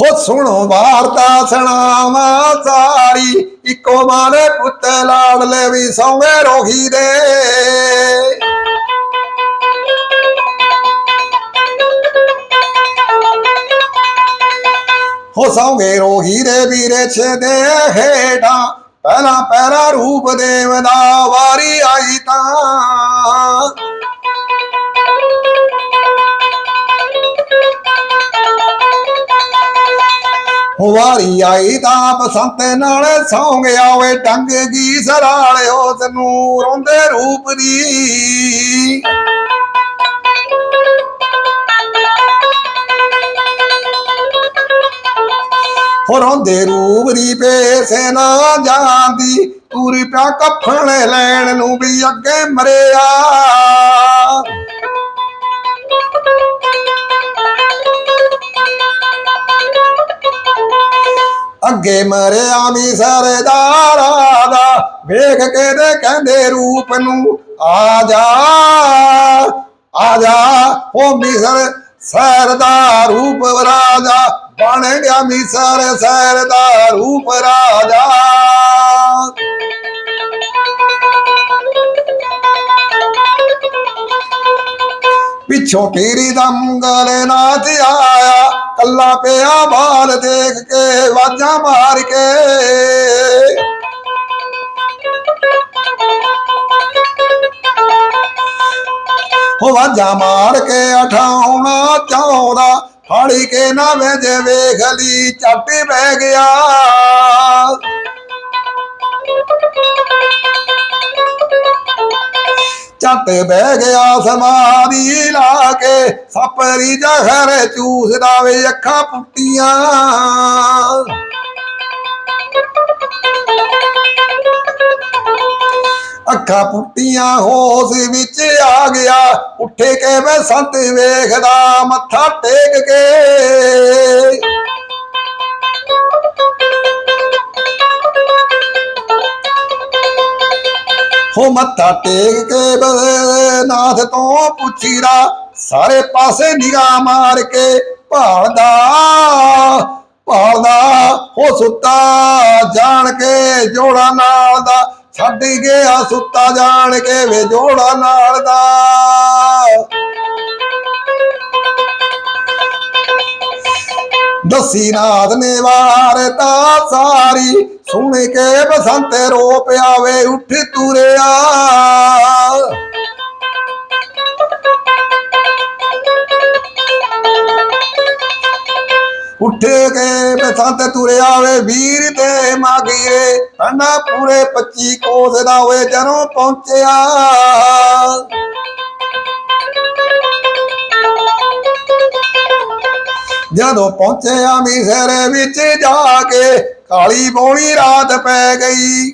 ਹੋ ਸੁਣੋ ਵਾਰਤਾ ਸੁਣਾਵਾ ਸਾਰੀ, ਇੱਕੋ ਮਾਂ ਦੇ ਪੁੱਤ ਲਾਡਲੇ ਵੀ ਸੌਵੇਂ ਰੋਹੀ ਦੇ। ਹੋ ਸੌਂਗੇ ਰੋਹੀ ਦੇ ਵੀਰੇ ਛੇਦੇ ਹੇਠਾਂ, ਪਹਿਲਾ ਪਹਿਰਾ ਰੂਪ ਦੇਵ ਦਾ ਵਾਰੀ ਆਈ ਤਾਂ। ਵਾਰੀ ਆਈ ਤਾਂ ਬਸੰਤ ਨਾਲ ਸੌਂ ਗਿਆ ਓਏ ਟੰਗ ਗੀ ਸਰਾਲਿਓ ਤੈਨੂੰ ਰੋਂਦੇ ਰੂਪ ਦੀ। ਹੋਰਾਂ ਦੇ ਰੂਪ ਦੀ ਪੇਸੇ ਨਾ ਜਾਂਦੀ, ਪੂਰੀ ਪਿਆ ਕਫਣ ਲੈਣ ਨੂੰ ਵੀ ਅੱਗੇ ਮਰਿਆ। ਅੱਗੇ ਮਰਿਆ ਵੀ ਸਰਦਾਰਾ ਦਾ। ਵੇਖ ਕੇ ਦੇ ਕਹਿੰਦੇ ਰੂਪ ਨੂੰ, ਆ ਜਾ ਆ ਜਾ, ਉਹ ਮਿਸਰ ਸੈਰ ਦਾ ਰੂਪ ਰਾਜਾ, ਬਣ ਗਿਆ ਮਿਸਰ ਸੈਰ ਦਾ ਰੂਪ ਰਾਜਾ। ਪਿੱਛੋਂ ਤੇਰੀ ਦਾ ਮੰਗਲ ਨਾਥ ਆਇਆ। ਕੱਲਾ ਪਿਆ ਬਾਲ ਦੇਖ ਕੇ ਵਾਜਾਂ ਮਾਰ ਕੇ। ਹੋ ਵਾਜਾਂ ਮਾਰ ਕੇ ਉਠਾਉਣਾ ਚਾਹੁੰਦਾ, ਫੜੀ ਕੇ ਨਾ ਵੇਜ ਵੇਖ ਲਈ ਚੱਟ ਬਹਿ ਗਿਆ। ਚੱਟ ਬਹਿ ਗਿਆ ਸਮਾਧੀ ਲਾ ਕੇ ਸਪਰੀ ਜ਼ਹਰ ਚੂਸਦਾ ਵੇ ਅੱਖਾਂ ਪੁੱਟੀਆਂ। ਅੱਖਾਂ ਪੁੱਟੀਆਂ ਹੋਸ਼ ਵਿੱਚ ਆ ਗਿਆ, ਉੱਠੇ ਕੇ ਮੈਂ ਸੰਤ ਵੇਖਦਾ, ਮੱਥਾ ਟੇਕ ਕੇ। ਹੋ ਮੱਥਾ ਟੇਕ ਕੇ ਬ- ਨਾਥ ਤੋਂ ਪੁੱਛੀਦਾ, ਸਾਰੇ ਪਾਸੇ ਨਿਗਾਹ ਮਾਰ ਕੇ, ਭਾਲਦਾ ਭਾਲਦਾ, ਹੋ ਸੁੱਤਾ ਜਾਣ ਕੇ ਜੋੜਾ ਨਾਲ ਦਾ, ਛੱਡ ਗਿਆ ਸੁੱਤਾ ਜਾਣ ਕੇ ਵੇ ਜੋੜਾ ਨਾਲ ਦਾ। ਦਸੀ ਨਾਥ ਨੇ ਵਾਰਤਾ ਸਾਰੀ ਸੁਣ ਕੇ ਬਸੰਤ ਰੋ ਪਿਆਵੇ ਉੱਠ ਤੁਰਿਆ। ਉੱਠ ਕੇ ਬਸੰਤ ਤੁਰਿਆ ਵੇ, ਵੀਰ ਤੇ ਮਾਗੀਰੇ ਪੰਨਾ ਪੂਰੇ 25 ਕੋਸ ਦਾ ਹੋਏ ਜਦੋਂ ਪਹੁੰਚਿਆ। ਜਦੋਂ ਪਹੁੰਚਿਆ ਮਿਸਰ ਵਿੱਚ ਜਾ ਕੇ ਕਾਲੀ ਬੋਣੀ ਰਾਤ ਪੈ ਗਈ।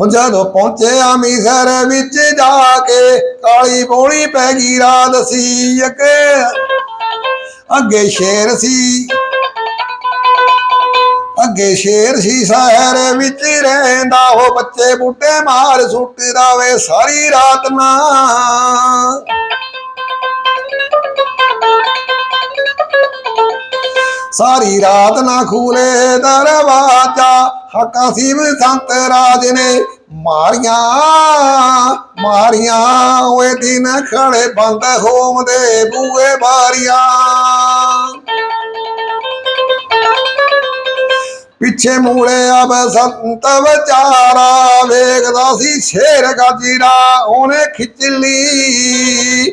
ਹੁਣ ਜਦੋਂ ਪਹੁੰਚਿਆ ਮਿਸਰ ਵਿੱਚ ਜਾ ਕੇ ਕਾਲੀ ਬੋਣੀ ਪੈ ਗਈ, ਰਾਤ ਸੀ ਅੱਗੇ ਅੱਗੇ ਸ਼ੇਰ ਸੀ। ਅੱਗੇ ਸ਼ੇਰ ਸੀ, ਸ਼ਹਿਰ ਵਿੱਚ ਰਹਿੰਦਾ ਉਹ ਬੱਚੇ ਬੁੱਟੇ ਮਾਰ ਸੁੱਟਦਾ ਵੇ ਸਾਰੀ ਰਾਤ ਨਾ। ਸਾਰੀ ਰਾਤ ਨਾ ਖੂਲੇ ਦਰਵਾਜਾ। ਹਕਾ ਸਿਵ ਸੰਤ ਰਾਜ ਨੇ ਮਾਰੀਆਂ ਮਾਰੀਆਂ। ਓਏ ਦਿਨ ਖੜੇ ਬੰਦ ਹੋਮ ਦੇ ਬੂਏ ਬਾਰੀਆਂ ਪਿੱਛੇ ਮੂਲੇ ਅਬ ਸੰਤ ਵਿਚਾਰਾ, ਵੇਖਦਾ ਸੀ ਸ਼ੇਰ ਗਾਜੀਰਾ, ਉਹਨੇ ਖਿੱਚ ਲਈ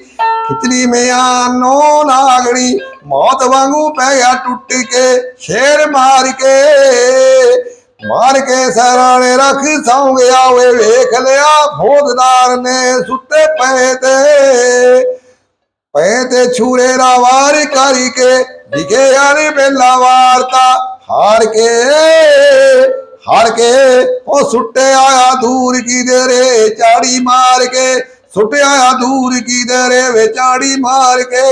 ਖਿਚਲੀ ਮਿਆਂ ਨੋ ਨਾਗਣੀ ਮੌਤ ਵਾਂਗੂ ਪੈ ਗਿਆ ਟੁੱਟ ਕੇ, ਸ਼ੇਰ ਮਾਰ ਕੇ। ਮਾਰ ਕੇ ਸਰਾਣੇ ਰੱਖ ਸੌਂ ਗਿਆ ਓਏ ਵੇਖ ਲਿਆ ਫੌਜਦਾਰ ਨੇ ਸੁੱਤੇ ਪਏ ਤੇ। ਪਏ ਤੇ ਛੂਰੇ ਦਾ ਵਾਰ ਕਰੀ ਕੇ ਵਿਗੇ ਯਾਰੀ ਬੇਲਾ ਵਾਰਤਾ। ਹਾਰ ਕੇ ਹਾਰ ਕੇ, ਉਹ ਸੁੱਟੇ ਆਇਆ ਦੂਰ ਕੀ ਦੇਰੇ ਚਾੜੀ ਮਾਰ ਕੇ। ਸੁੱਟਿਆ ਦੂਰ ਕੀ ਦੇਰੇ ਵੇ ਚਾੜੀ ਮਾਰ ਕੇ।